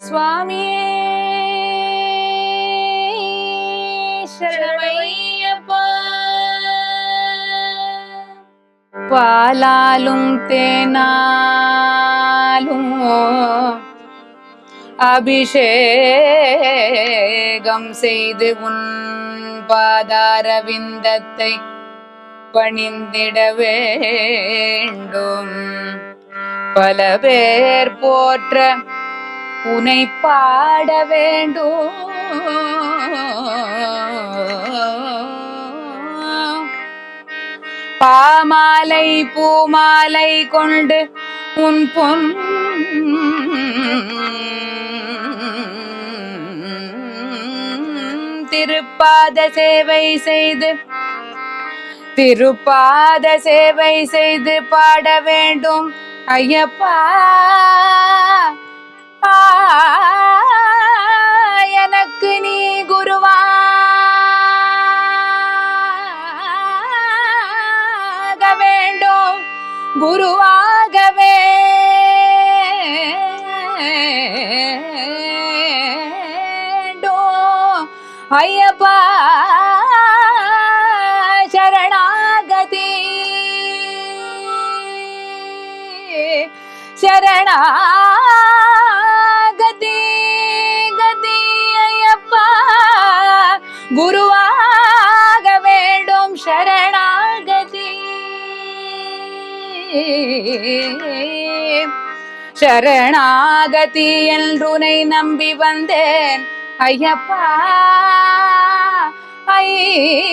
சுவாமியே சரணமையப்பா. பாலாலும் தேனாலும் அபிஷேகம் செய்து உன் பாதாரவிந்தத்தை பணிந்திட வேண்டும். பல பேர் போற்ற உனை பாட வேண்டும். பாமாலை பூமாலை கொண்டு உன் பொன் திருப்பாத சேவை செய்து திருப்பாத சேவை செய்து பாட வேண்டும். ஐயப்பா எனக்கு நீ குருவாக வேண்டும் குருவாகவே. ஐயப்பா சரணாகதி. சரணா சரணாகதி என்றுனை நம்பி வந்தேன். ஐயப்பா ஐயப்பா.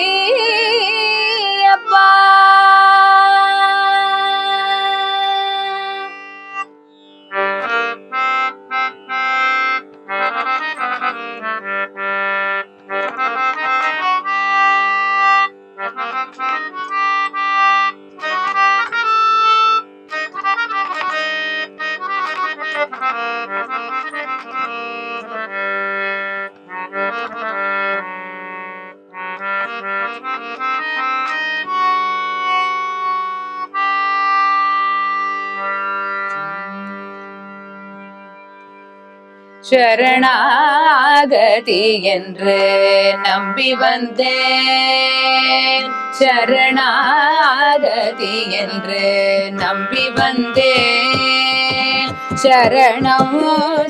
சரணாகதி என்று நம்பி வந்தேன். சரணாகதி என்று நம்பி வந்தேன். சரணம்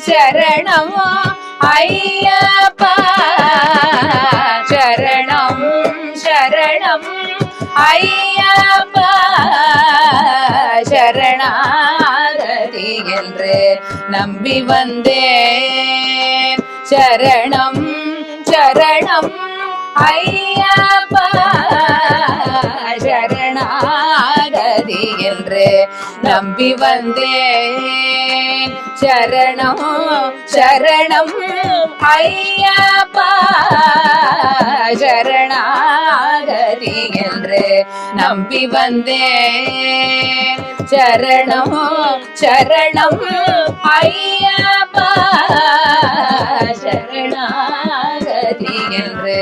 சரணம் ஐயப்பா. சரணம் ஐயப்பா சரணாகதி என்று நம்பி வந்தேன். சரணம் சரணம் ஐயப்பா சரணாகதி என்று நம்பி வந்தேன். சரணம் சரணம் ஐயப்பா நம்பி வந்தேன் சரணம் சரணம் ஐயப்பா. சரணாகதி என்று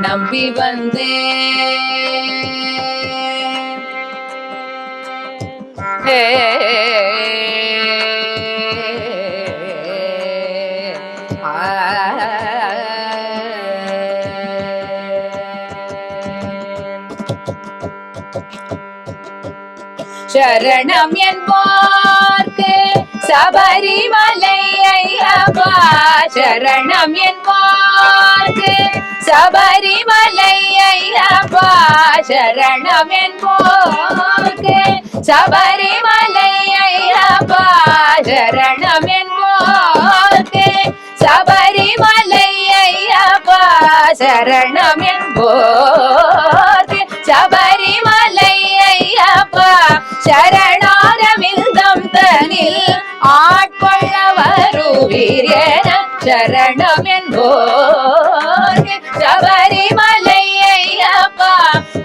நம்பி வந்தேன் ஹே. சரணம் என்போர்க்கு சபரிமலை ஐயப்பா சரணம் என்போர்க்கு சபரிமலை ஐயப்பா சரணம் என்போர்க்கு சபரிமலை ஐயப்பா சரணம் என்போர்க்கு சபரிமலை ஐயப்பா சரணம் என்போர்க்கு வருவீரேன சரணம் என்போர்க்கு சபரிமலை ஐயப்பா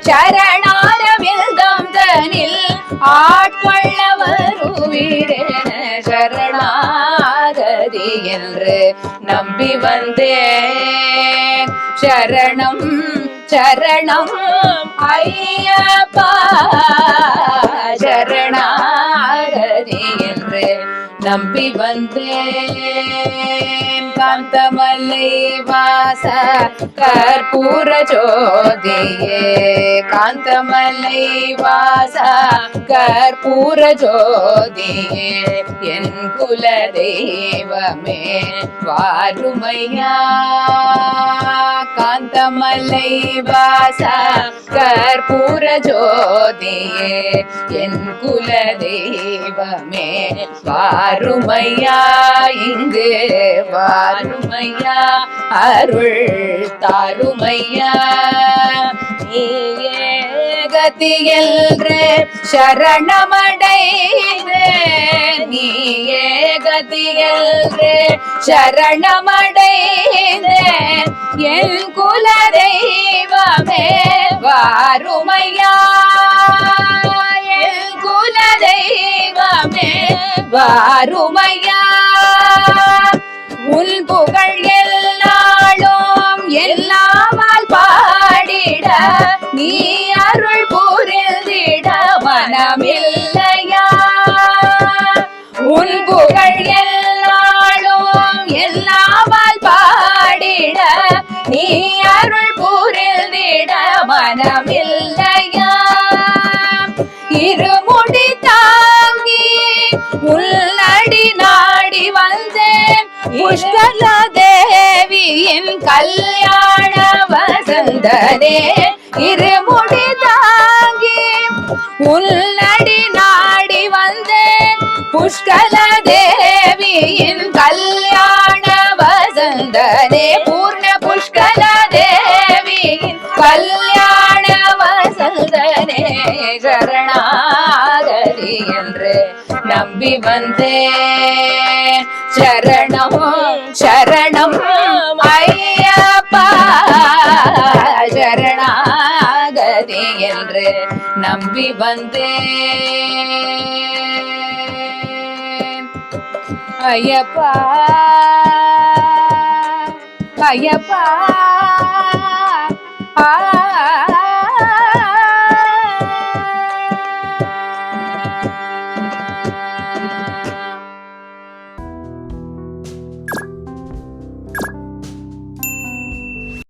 சரணாரமில்தம் தனில் ஆட்கொள்ள வருவீரேன சரணாகதி என்று நம்பி வந்தேன். சரணம் சரணம் ஐயப்பா. நம்பி வந்தேன். காந்தமல்லை வாச கற்பூர ஜோதியே. காந்தமல்லை வாச கற்பூர ஜோதியே. என் குல தெய்வமே வாருமையா. காந்தமல்லை வாச கற்பூர ஜோதியே. என் குல தெய்வமே வாரு வாருமையா இங்கு வாருமையா அருள் தாருமையா. நீயே கதியல்று சரணமடைந்து நீயே கதியல்று சரணமடைந்து என் குல தெய்வமே வாருமையா. வாருமையா? உன் புகழ் எல்லாளும் எல்லாமால் பாடிட நீ அருள் புரிந்திட மனமில்லையா? உன் புகழ் எல்லாளும் எல்லாமால் பாடிட நீ அருள் புரிந்திட மனமில்லை வந்தேன் புஷ்கல தேவியின் கல்யாண வசந்தனே இருமுடி நம்பி வந்தேன் சரணம் சரணம் ஐயப்பா. சரணாகதி என்று நம்பி வந்தேன் ஐயப்பா. ஐயப்பா. ஆ.